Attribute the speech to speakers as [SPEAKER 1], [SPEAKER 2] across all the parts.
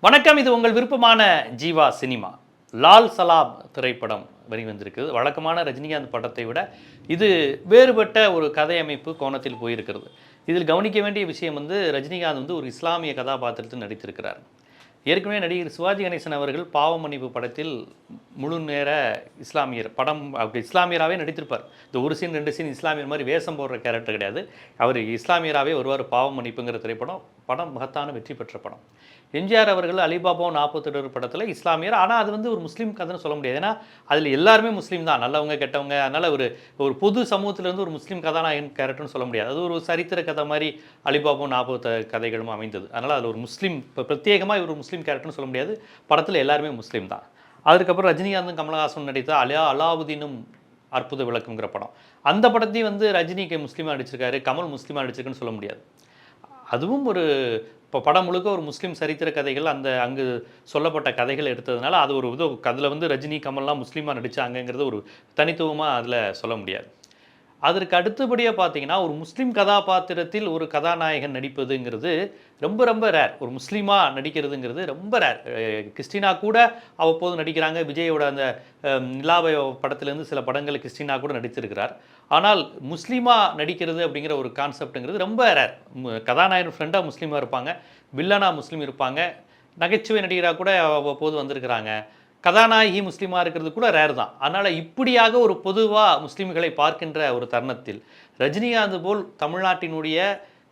[SPEAKER 1] வணக்கம் இது உங்கள் விருப்பமான ஜீவா சினிமா. லால் சலாம் திரைப்படம் வெளிவந்திருக்குது வழக்கமான ரஜினிகாந்த் படத்தை விட இது வேறுபட்ட ஒரு கதை அமைப்பு கோணத்தில் போயிருக்கிறது. இதில் கவனிக்க வேண்டிய விஷயம் வந்து ரஜினிகாந்த் வந்து ஒரு இஸ்லாமிய கதாபாத்திரத்தில் நடித்திருக்கிறார். ஏற்கனவே நடிகர் சிவாஜி கணேசன் அவர்கள் பாவ மன்னிப்பு படத்தில் முழு நேர இஸ்லாமியர் படம் அப்படி இஸ்லாமியராகவே நடித்திருப்பார். இந்த ஒரு சீன் ரெண்டு சீன் இஸ்லாமியர் மாதிரி வேஷம் போடுற கேரக்டர் கிடையாது. அவர் இஸ்லாமியராகவே வருவார் பாவ மன்னிப்புங்கிற திரைப்படம். படம் மகத்தான வெற்றி பெற்ற படம். எம்ஜிஆர் அவர்கள் அலிபாபா நாற்பத்தெட்டு படத்தில் இஸ்லாமியர். ஆனால் அது வந்து ஒரு முஸ்லீம் கதைன்னு சொல்ல முடியாது. ஏன்னா அதில் எல்லாருமே முஸ்லீம் தான். நல்லவங்க கெட்டவங்க அதனால் ஒரு ஒரு பொது சமூகத்திலேருந்து ஒரு முஸ்லீம் கதாநாயகன் கேரக்டர்னு சொல்ல முடியாது. அது ஒரு சரித்திர கதை மாதிரி அலிபாபா நாற்பத்த கதைகளும் அமைந்தது. அதனால் அதில் ஒரு முஸ்லீம் இப்போ பிரத்யேகமாக இவர் ஒரு முஸ்லீம் கேரக்டர்னு சொல்ல முடியாது. படத்தில் எல்லாருமே முஸ்லீம் தான். அதுக்கப்புறம் ரஜினிகாந்தும் கமலஹாசன் நடித்த அலியா அலாவுதீனும் அற்புத விளக்குங்கிற படம். அந்த படத்தையும் வந்து ரஜினிக்கு முஸ்லீமாக நடிச்சிருக்காரு. கமல் முஸ்லீமாக நடிச்சிருக்குன்னு சொல்ல முடியாது. அதுவும் ஒரு இப்போ படம் முழுக்க ஒரு முஸ்லீம் சரித்திர கதைகள் அந்த அங்கு சொல்லப்பட்ட கதைகள் எடுத்ததுனால அது ஒரு இது அதில் வந்து ரஜினி கமல்லாம் முஸ்லீமாக நடித்தாங்கங்கிறது ஒரு தனித்துவமாக அதில் சொல்ல முடியாது. அதற்கு அடுத்தபடியாக பார்த்தீங்கன்னா ஒரு முஸ்லீம் கதாபாத்திரத்தில் ஒரு கதாநாயகன் நடிப்பதுங்கிறது ரொம்ப ரொம்ப ரேர் ஒரு முஸ்லீமாக நடிக்கிறதுங்கிறது ரொம்ப ரேர் கிறிஸ்டினா கூட அவ்வப்போது நடிக்கிறாங்க. விஜயோட அந்த நிலாபய படத்துலேருந்து சில படங்கள் கிறிஸ்டினா கூட நடித்திருக்கிறார். ஆனால் முஸ்லீமாக நடிக்கிறது அப்படிங்கிற ஒரு கான்செப்ட்டுங்கிறது ரொம்ப ரேர் கதாநாயகன் ஃப்ரெண்டாக முஸ்லீமாக இருப்பாங்க. வில்லனா முஸ்லீம் இருப்பாங்க. நகைச்சுவை நடிகராக கூட அவ்வப்போது வந்திருக்கிறாங்க. கதாநாயகி முஸ்லீமாக இருக்கிறது கூட ரேர் தான். அதனால் இப்படியாக ஒரு பொதுவாக முஸ்லீம்களை பார்க்கின்ற ஒரு தருணத்தில் ரஜினிகாந்த் போல் தமிழ்நாட்டினுடைய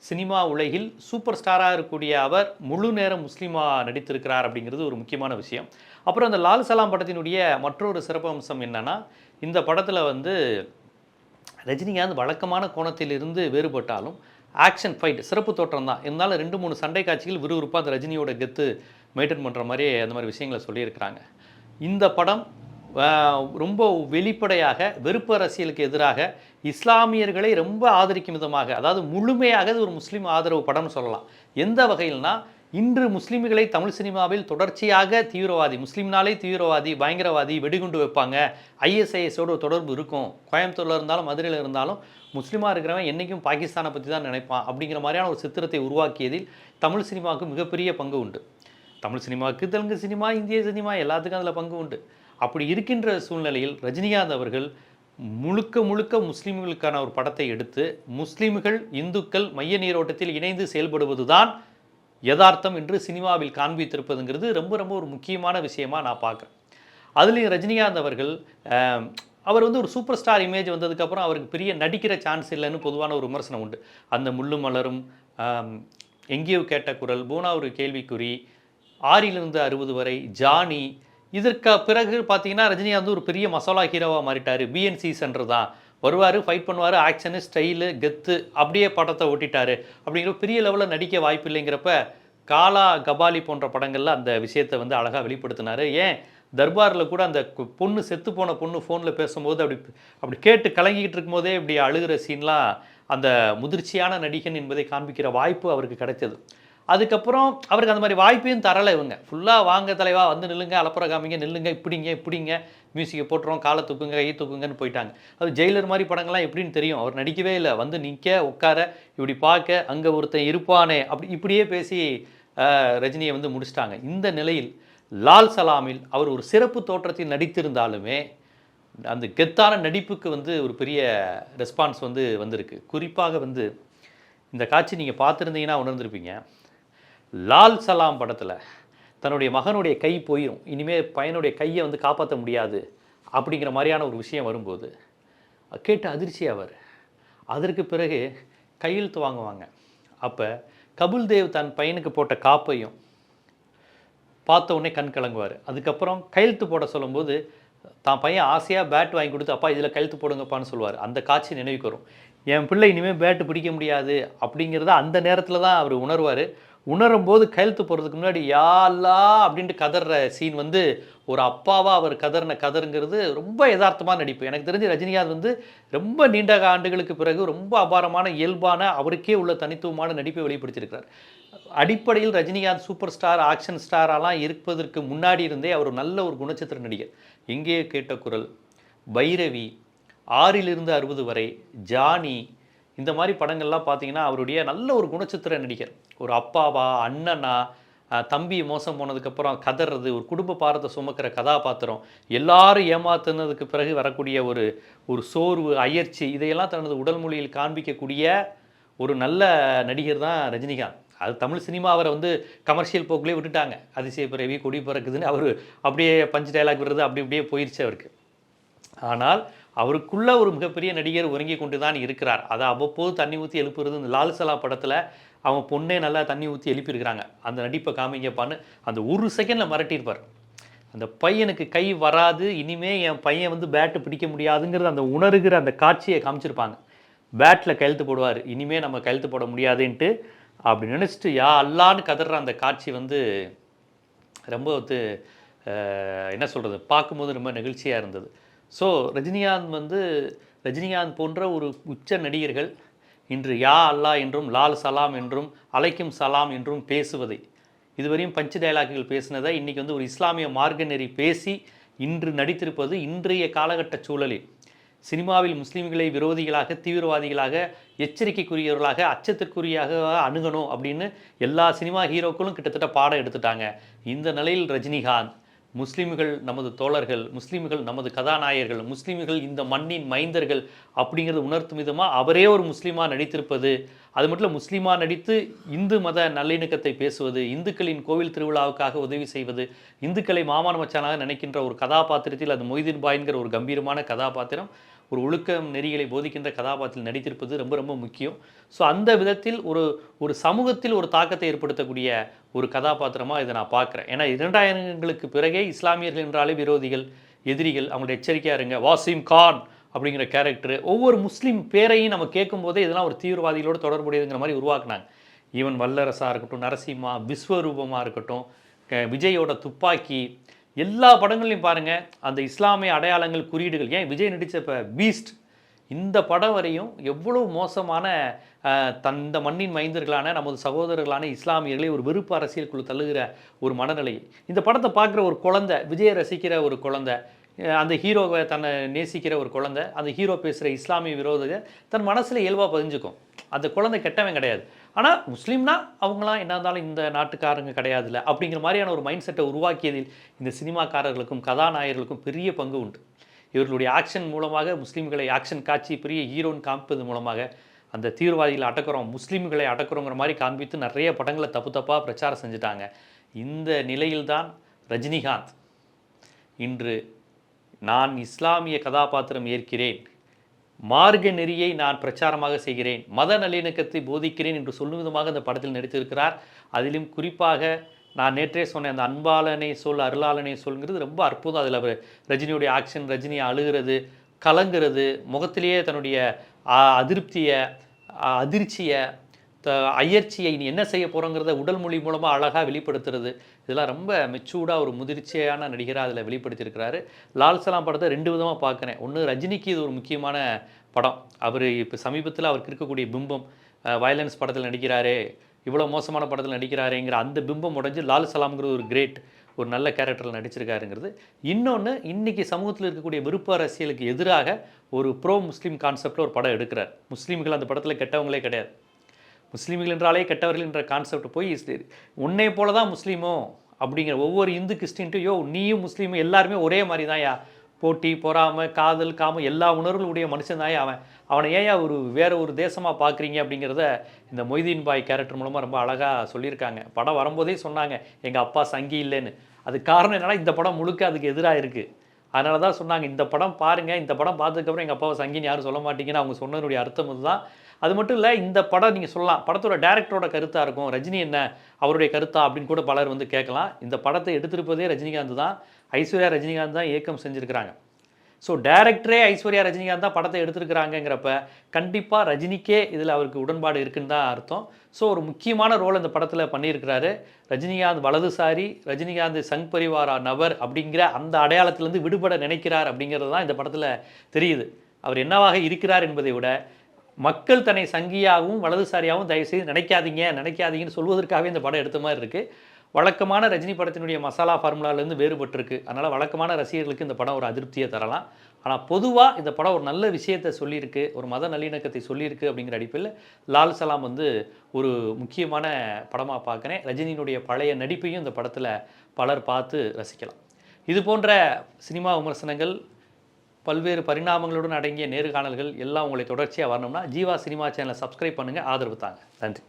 [SPEAKER 1] சினிமா உலகில் சூப்பர் ஸ்டாராக இருக்கக்கூடிய அவர் முழு நேரம் முஸ்லீமாக நடித்திருக்கிறார் அப்படிங்கிறது ஒரு முக்கியமான விஷயம். அப்புறம் அந்த லால் சலாம் படத்தினுடைய மற்றொரு சிறப்பு அம்சம் என்னன்னா இந்த படத்தில் வந்து ரஜினிகாந்த் வழக்கமான கோணத்திலிருந்து வேறுபட்டாலும் ஆக்ஷன் ஃபைட் சிறப்பு தோற்றம் தான். இருந்தாலும் ரெண்டு மூணு சண்டை காட்சிகள் விறுவிறுப்பாக அந்த ரஜினியோட கெத்து மெயின்டைன் பண்ணுற மாதிரி அந்த மாதிரி விஷயங்களை சொல்லியிருக்கிறாங்க. இந்த படம் ரொம்ப வெளிப்படையாக வெறுப்பு அரசியலுக்கு எதிராக இஸ்லாமியர்களை ரொம்ப ஆதரிக்கும் விதமாக அதாவது முழுமையாக இது ஒரு முஸ்லீம் ஆதரவு படம்னு சொல்லலாம். எந்த வகையில்னா இன்று முஸ்லீம்களை தமிழ் சினிமாவில் தொடர்ச்சியாக தீவிரவாதி முஸ்லீம்னாலே தீவிரவாதி பயங்கரவாதி வெடிகுண்டு வைப்பாங்க. ஐஎஸ்ஐஎஸோட தொடர்பு இருக்கும். கோயம்புத்தூரில் இருந்தாலும் மதுரையில் இருந்தாலும் முஸ்லீமாக இருக்கிறவன் என்றைக்கும் பாகிஸ்தானை பற்றி தான் நினைப்பான் அப்படிங்கிற மாதிரியான ஒரு சித்திரத்தை உருவாக்கியதில் தமிழ் சினிமாவுக்கு மிகப்பெரிய பங்கு உண்டு. தமிழ் சினிமாவுக்கு தெலுங்கு சினிமா இந்திய சினிமா எல்லாத்துக்கும் அதில் பங்கு உண்டு. அப்படி இருக்கின்ற சூழ்நிலையில் ரஜினிகாந்த் அவர்கள் முழுக்க முழுக்க முஸ்லீம்களுக்கான ஒரு படத்தை எடுத்து முஸ்லீம்கள் இந்துக்கள் மைய நீரோட்டத்தில் இணைந்து செயல்படுவதுதான் யதார்த்தம் என்று சினிமாவில் காண்பித்திருப்பதுங்கிறது ரொம்ப ரொம்ப ஒரு முக்கியமான விஷயமா நான் பார்க்குறேன். அதுலேயும் ரஜினிகாந்த் அவர்கள் அவர் வந்து ஒரு சூப்பர் ஸ்டார் இமேஜ் வந்ததுக்கப்புறம் அவருக்கு பெரிய நடிக்கிற சான்ஸ் இல்லைன்னு பொதுவான ஒரு விமர்சனம் உண்டு. அந்த முள்ளும் மலரும் எங்கேயோ கேட்ட குரல் பூனா ஒரு கேள்விக்குறி ஆறிலிருந்து அறுபது வரை ஜானி. இதற்கு பிறகு பார்த்தீங்கன்னா ரஜினிகாந்த் ஒரு பெரிய மசாலா ஹீரோவாக மாறிட்டார். பிஎன்சி சென்டர் தான் வருவார் ஃபைட் பண்ணுவார் ஆக்ஷனு ஸ்டைலு கெத்து அப்படியே படத்தை ஓட்டிட்டாரு. அப்படிங்கிற பெரிய லெவலில் நடிக்க வாய்ப்பு இல்லைங்கிறப்ப காலா கபாலி போன்ற படங்களில் அந்த விஷயத்தை வந்து அழகாக வெளிப்படுத்தினார். ஏன்? தர்பாரில் கூட அந்த பொண்ணு செத்து போன பொண்ணு ஃபோனில் பேசும்போது அப்படி அப்படி கேட்டு கலங்கிக்கிட்டு இருக்கும்போதே இப்படி அழுகிற சீன்லாம் அந்த முதிர்ச்சியான நடிகன் என்பதை காண்பிக்கிற வாய்ப்பு அவருக்கு கிடைச்சது அதுக்கப்புறம் அவருக்கு அந்த மாதிரி வாய்ப்பையும் தரலை இவங்க. ஃபுல்லாக வாங்க தலைவா வந்து நில்லுங்க அலப்புற காமிங்க நில்லுங்க இப்படிங்க இப்படிங்க மியூசிக்கை போட்டுறோம் காலை தூக்குங்க கை தூக்குங்கன்னு போயிட்டாங்க. அது ஜெயிலர் மாதிரி படங்கள்லாம் எப்படின்னு தெரியும். அவர் நடிக்கவே இல்லை. வந்து நிற்க உட்கார இப்படி பார்க்க அங்கே ஒருத்தன் இருப்பானே அப்படி இப்படியே பேசி ரஜினியை வந்து முடிச்சிட்டாங்க. இந்த நிலையில் லால் சலாமில் அவர் ஒரு சிறப்பு தோற்றத்தில் நடித்திருந்தாலுமே அந்த கெத்தான நடிப்புக்கு வந்து ஒரு பெரிய ரெஸ்பான்ஸ் வந்து வந்திருக்கு. குறிப்பாக வந்து இந்த காட்சி நீங்கள் பார்த்துருந்தீங்கன்னா உணர்ந்திருப்பீங்க. லால் சலாம் படத்தில் தன்னுடைய மகனுடைய கை போயிடும் இனிமேல் பையனுடைய கையை வந்து காப்பாற்ற முடியாது அப்படிங்கிற மாதிரியான ஒரு விஷயம் வரும்போது கேட்டு அதிர்ச்சி அவர். அதற்கு பிறகு கையெழுத்து வாங்குவாங்க. அப்போ கபில் தேவ் தன் பையனுக்கு போட்ட காப்பையும் பார்த்த உடனே கண் கலங்குவார். அதுக்கப்புறம் கையெழுத்து போட சொல்லும்போது தான் பையன் ஆசையாக பேட் வாங்கி கொடுத்து அப்பா இதில் கையெழுத்து போடுங்கப்பான்னு சொல்லுவார். அந்த காட்சி நினைவுக்கு வரும். என் பிள்ளை இனிமேல் பேட்டு பிடிக்க முடியாது. அப்படிங்கிறத அந்த நேரத்தில் தான் அவர் உணர்வார். உணரும் போது கையெழுத்து போகிறதுக்கு முன்னாடி யா அப்படின்ட்டு கதற சீன் வந்து ஒரு அப்பாவாக அவர் கதறின கதருங்கிறது ரொம்ப யதார்த்தமாக நடிப்பு. எனக்கு தெரிஞ்சு ரஜினிகாந்த் வந்து ரொம்ப நீண்ட ஆண்டுகளுக்கு பிறகு ரொம்ப அபாரமான இயல்பான அவருக்கே உள்ள தனித்துவமான நடிப்பை வெளிப்படுத்தியிருக்கிறார். அடிப்படையில் ரஜினிகாந்த் சூப்பர் ஸ்டார் ஆக்ஷன் ஸ்டாரெல்லாம் இருப்பதற்கு முன்னாடி இருந்தே அவர் நல்ல ஒரு குணச்சித்திர நடிகர். எங்கேயோ கேட்ட குரல் பைரவி ஆறிலிருந்து அறுபது வரை ஜானி இந்த மாதிரி படங்கள்லாம் பார்த்தீங்கன்னா அவருடைய நல்ல ஒரு குணச்சித்திர நடிகர். ஒரு அப்பாவா அண்ணனா தம்பி மோசம் போனதுக்கப்புறம் கதறது ஒரு குடும்ப பாரத்தை சுமக்கிற கதாபாத்திரம் எல்லாரும் ஏமாத்துனதுக்கு பிறகு வரக்கூடிய ஒரு ஒரு சோர்வு அயர்ச்சி இதையெல்லாம் தனது உடல் மொழியில் காண்பிக்கக்கூடிய ஒரு நல்ல நடிகர் தான் ரஜினிகாந்த். அது தமிழ் சினிமா அவரை வந்து கமர்ஷியல் போக்குலேயே விட்டுட்டாங்க. அதிசய பிறவி கொடி பிறக்குதுன்னு அவர் அப்படியே பஞ்ச் டைலாக் விடுறது அப்படி அப்படியே போயிடுச்சு அவருக்கு. ஆனால் அவருக்குள்ள ஒரு மிகப்பெரிய நடிகர் உறங்கி கொண்டு தான் இருக்கிறார். அதை அவ்வப்போது தண்ணி ஊற்றி எழுப்புறது இந்த லால்சலா படத்தில் அவன் பொண்ணே நல்லா தண்ணி ஊற்றி எழுப்பியிருக்கிறாங்க. அந்த நடிப்பை காமிங்கப்பான்னு அந்த ஒரு செகண்டில் மிரட்டியிருப்பார். அந்த பையனுக்கு கை வராது இனிமே என் பையன் வந்து பேட்டு பிடிக்க முடியாதுங்கிறது அந்த உணர்கிற அந்த காட்சியை காமிச்சிருப்பாங்க. பேட்டில் கழுத்து போடுவார் இனிமே நம்ம கழுத்து போட முடியாதுன்ட்டு அப்படி நினச்சிட்டு யா அல்லான்னு கதற அந்த காட்சி வந்து ரொம்ப வந்து என்ன சொல்கிறது பார்க்கும்போது ரொம்ப நெகிழ்ச்சியாக இருந்தது. ஸோ ரஜினிகாந்த் வந்து ரஜினிகாந்த் போன்ற ஒரு உச்ச நடிகர்கள் இன்று யா அல்லா என்றும் லால் சலாம் என்றும் அலைக்கும் சலாம் என்றும் பேசுவதை இதுவரையும் பஞ்சு டயலாக்குகள் பேசினதை இன்றைக்கி வந்து ஒரு இஸ்லாமிய மார்க்க நெறி பேசி இன்று நடித்திருப்பது இன்றைய காலகட்ட சூழலில். சினிமாவில் முஸ்லீம்களை விரோதிகளாக தீவிரவாதிகளாக எச்சரிக்கைக்குரியவர்களாக அச்சத்திற்குரியாக அணுகணும் அப்படின்னு எல்லா சினிமா ஹீரோக்களும் கிட்டத்தட்ட பாடம் எடுத்துட்டாங்க. இந்த நிலையில் ரஜினிகாந்த் முஸ்லீம்கள் நமது தோழர்கள் முஸ்லீம்கள் நமது கதாநாயகர்கள் முஸ்லீம்கள் இந்த மண்ணின் மைந்தர்கள் அப்படிங்கிறத உணர்த்தும் விதமாக அவரே ஒரு முஸ்லீமாக நடித்திருப்பது. அது மட்டும் இல்லை முஸ்லீமாக நடித்து இந்து மத நல்லிணக்கத்தை பேசுவது இந்துக்களின் கோவில் திருவிழாவுக்காக உதவி செய்வது இந்துக்களை மாமான மச்சானாக நினைக்கின்ற ஒரு கதாபாத்திரத்தில் அது மொய்தீன் பாய்ங்கிற ஒரு கம்பீரமான கதாபாத்திரம். ஒரு ஒழுக்கம் நெறிகளை போதிக்கின்ற கதாபாத்திரத்தில் நடித்திருப்பது ரொம்ப ரொம்ப முக்கியம். ஸோ அந்த விதத்தில் ஒரு ஒரு சமூகத்தில் ஒரு தாக்கத்தை ஏற்படுத்தக்கூடிய ஒரு கதாபாத்திரமாக இதை நான் பார்க்குறேன். ஏன்னா இரண்டாயிரங்களுக்கு பிறகே இஸ்லாமியர்கள் என்றாலே விரோதிகள் எதிரிகள் அவங்களோட எச்சரிக்கையாக இருங்க வாசிம் கான் அப்படிங்கிற கேரக்டர் ஒவ்வொரு முஸ்லீம் பேரையும் நம்ம கேட்கும்போதே இதெல்லாம் ஒரு தீவிரவாதிகளோடு தொடர்புடையதுங்கிற மாதிரி உருவாக்குனாங்க. ஈவன் வல்லரசாக இருக்கட்டும் நரசிம்மா விஸ்வரூபமாக இருக்கட்டும் விஜயோட துப்பாக்கி எல்லா படங்கள்லையும் பாருங்கள் அந்த இஸ்லாமிய அடையாளங்கள் குறியீடுகள். ஏன் விஜய் நடித்த இப்போ பீஸ்ட் இந்த படம் வரையும் எவ்வளவு மோசமான தந்த தன் இந்த மண்ணின் மைந்தர்களான நமது சகோதரர்களான இஸ்லாமியர்களை ஒரு வெறுப்பு குழு தள்ளுகிற ஒரு மனநிலை. இந்த படத்தை பார்க்குற ஒரு குழந்தை விஜயை ரசிக்கிற ஒரு குழந்தை அந்த ஹீரோவை தன்னை நேசிக்கிற ஒரு குழந்தை அந்த ஹீரோ பேசுகிற இஸ்லாமிய விரோதத்தை தன் மனசில் இயல்பாக பதிஞ்சுக்கும். அந்த குழந்தை கெட்டவன் கிடையாது. ஆனால் முஸ்லீம்னா அவங்களாம் என்ன இருந்தாலும் இந்த நாட்டுக்காரங்க கிடையாதுல்ல அப்படிங்கிற மாதிரியான ஒரு மைண்ட் செட்டை உருவாக்கியதில் இந்த சினிமாக்காரர்களுக்கும் கதாநாயகர்களுக்கும் பெரிய பங்கு உண்டு. இவர்களுடைய ஆக்ஷன் மூலமாக முஸ்லீம்களை ஆக்ஷன் காட்சி பெரிய ஹீரோன்னு காமிப்பது மூலமாக அந்த தீவிரவாதிகளை அடக்குறோம் முஸ்லீம்களை அடக்குறோங்கிற மாதிரி காண்பித்து நிறைய படங்களை தப்பு தப்பாக பிரச்சாரம் செஞ்சுட்டாங்க. இந்த நிலையில்தான் ரஜினிகாந்த். இன்று நான் இஸ்லாமிய கதாபாத்திரம் ஏற்கிறேன். மார்க நெறியை நான் பிரச்சாரமாக செய்கிறேன் மத நல்லிணக்கத்தை போதிக்கிறேன் என்று சொல்லும் விதமாக அந்த படத்தில் நடித்திருக்கிறார். அதிலும் குறிப்பாக நான் நேற்றே சொன்னேன் அந்த அன்பாளனை சொல் அருளாளனை சொல்ங்கிறது ரொம்ப அற்புதம். அதில் அவர் ரஜினியுடைய ஆக்ஷன் ரஜினி அழுகிறது கலங்குறது முகத்திலேயே தன்னுடைய அதிருப்தியை அதிர்ச்சியை அயற்சியை நீ என்ன செய்ய போகிறோங்கிறத உடல் மொழி மூலமாக அழகாக வெளிப்படுத்துறது. இதெல்லாம் ரொம்ப மெச்சூர்டாக ஒரு முதிர்ச்சியான நடிகராக அதில் வெளிப்படுத்தியிருக்கிறாரு. லால் சலாம் படத்தை ரெண்டு விதமாக பார்க்குறேன். ஒன்று ரஜினிக்கு இது ஒரு முக்கியமான படம். அவர் இப்போ சமீபத்தில் அவருக்கு இருக்கக்கூடிய பிம்பம் வயலன்ஸ் படத்தில் நடிக்கிறாரே இவ்வளோ மோசமான படத்தில் நடிக்கிறாரேங்கிற அந்த பிம்பம் உடைஞ்சு லால் சலாம்ங்கிற ஒரு கிரேட் ஒரு நல்ல கேரக்டரில் நடிச்சிருக்காருங்கிறது. இன்னொன்று இன்றைக்கி சமூகத்தில் இருக்கக்கூடிய விருப்ப அரசியலுக்கு எதிராக ஒரு ப்ரோ முஸ்லீம் கான்செப்டில் ஒரு படம் எடுக்கிறார். முஸ்லீம்கள் அந்த படத்தில் கெட்டவங்களே கிடையாது. முஸ்லீம்கள் என்றாலே கெட்டவர்கள் என்ற கான்செப்ட் போய் உன்னை போல தான் முஸ்லீமோ அப்படிங்கிற ஒவ்வொரு இந்து கிறிஸ்டின்ட்டும் யோ நீயும் முஸ்லீமும் எல்லாருமே ஒரே மாதிரி தான் போட்டி பொறாமை காதல் காமம் எல்லா உணர்வுகளுடைய மனுஷன் தான் அவன். அவனை ஏன் ஒரு வேற ஒரு தேசமாக பார்க்குறீங்க அப்படிங்கிறத இந்த மொய்தீன் பாய் கேரக்டர் மூலமாக ரொம்ப அழகாக சொல்லியிருக்காங்க. படம் வரும்போதே சொன்னாங்க எங்கள் அப்பா சங்கி இல்லைன்னு. அது காரணம் என்னென்னா இந்த படம் முழுக்க அதுக்கு எதிராக இருக்குது அதனால தான் சொன்னாங்க இந்த படம் பாருங்கள் இந்த படம் பார்த்ததுக்கப்புறம் எங்கள் அப்பாவை சங்கின்னு யாரும் சொல்ல மாட்டீங்கன்னு அவங்க சொன்னதுடைய அர்த்தம் இதுதான். அது மட்டும் இல்லை இந்த படம் நீங்கள் சொல்லலாம் படத்தோட டேரக்டரோட கருத்தாக இருக்கும் ரஜினி என்ன அவருடைய கருத்தா அப்படின்னு கூட பலர் வந்து கேட்கலாம். இந்த படத்தை எடுத்திருப்பதே ரஜினிகாந்த் தான் ஐஸ்வர்யா ரஜினிகாந்த் தான் இயக்கம் செஞ்சுருக்கிறாங்க. ஸோ டேரக்டரே ஐஸ்வர்யா ரஜினிகாந்த் தான் படத்தை எடுத்திருக்கிறாங்கங்கிறப்ப கண்டிப்பாக ரஜினிக்கே இதில் அவருக்கு உடன்பாடு இருக்குன்னு தான் அர்த்தம். ஸோ ஒரு முக்கியமான ரோல் இந்த படத்தில் பண்ணியிருக்கிறாரு. ரஜினிகாந்த் வலதுசாரி ரஜினிகாந்த் சங் பரிவாரா நபர் அப்படிங்கிற அந்த அடையாளத்திலேருந்து விடுபட நினைக்கிறார் அப்படிங்கிறது தான் இந்த படத்தில் தெரியுது. அவர் என்னவாக இருக்கிறார் என்பதை விட மக்கள் தன்னை சங்கியாகவும் வலதுசாரியாகவும் தயவுசெய்து நினைக்காதீங்க நினைக்காதீங்கன்னு சொல்வதற்காகவே இந்த படம் எடுத்த மாதிரி இருக்குது வழக்கமான ரஜினி படத்தினுடைய மசாலா ஃபார்முலாலேருந்து வேறுபட்டிருக்கு. அதனால் வழக்கமான ரசிகர்களுக்கு இந்த படம் ஒரு அதிருப்தியை தரலாம். ஆனால் பொதுவாக இந்த படம் ஒரு நல்ல விஷயத்தை சொல்லியிருக்கு ஒரு மத நல்லிணக்கத்தை சொல்லியிருக்கு அப்படிங்கிற அடிப்பில் லால் சலாம் வந்து ஒரு முக்கியமான படமாக பார்க்குறேன். ரஜினியினுடைய பழைய நடிப்பையும் இந்த படத்தில் பலர் பார்த்து ரசிக்கலாம். இது போன்ற சினிமா விமர்சனங்கள் பல்வேறு பரிணாமங்களுடன் அடங்கிய நேர்காணல்கள் எல்லாம் உங்களை தொடர்ச்சியாக வரணும்னா ஜீவா சினிமா சேனலை சப்ஸ்கிரைப் பண்ணுங்கள் ஆதரவு தாங்க. நன்றி.